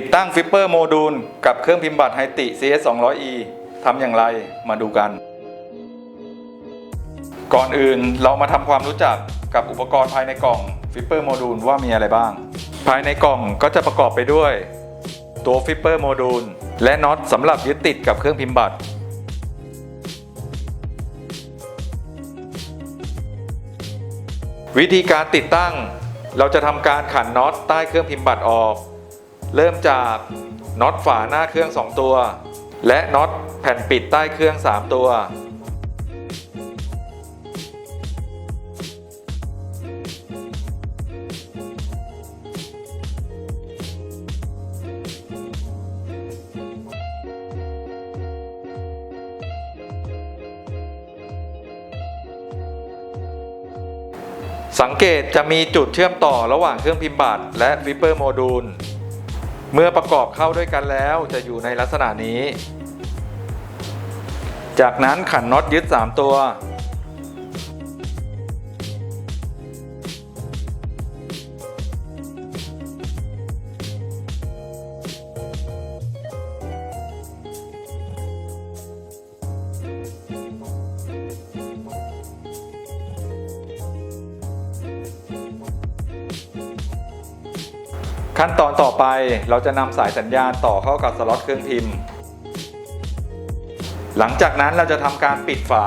ติดตั้งฟิปเปอร์โมดูลกับเครื่องพิมพ์บัตรไฮติ CS 200E ทำอย่างไรมาดูกัน ก่อนอื่นเรามาทำความรู้จักกับอุปกรณ์ภายในกล่องฟิปเปอร์โมดูลว่ามีอะไรบ้าง ภายในกล่องก็จะประกอบไปด้วย ตัวฟิปเปอร์โมดูลและน็อตสำหรับยึดติดกับเครื่องพิมพ์บัตร วิธีการติดตั้ง เราจะทำการขันน็อตใต้เครื่องพิมพ์บัตรออก เริ่มจากน็อตฝาหน้าเครื่อง 2 ตัว และน็อตแผ่นปิดใต้เครื่อง 3 ตัว สังเกตจะมีจุดเชื่อมต่อระหว่างเครื่องพิมพ์บัตรและฟิปเปอร์โมดูล เมื่อประกอบเข้าด้วยกันแล้วจะอยู่ในลักษณะนี้ จากนั้นขันน็อตยึด 3 ตัว ขั้นตอนต่อไปเราจะนำสายสัญญาณต่อเข้ากับสล็อตเครื่องพิมพ์ หลังจากนั้นเราจะทำการปิดฝา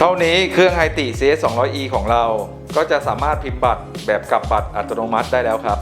เท่านี้เครื่องไฮติ CS 200E ของเรา ก็จะสามารถพิมพ์บัตรแบบกลับบัตรอัตโนมัติได้แล้วครับ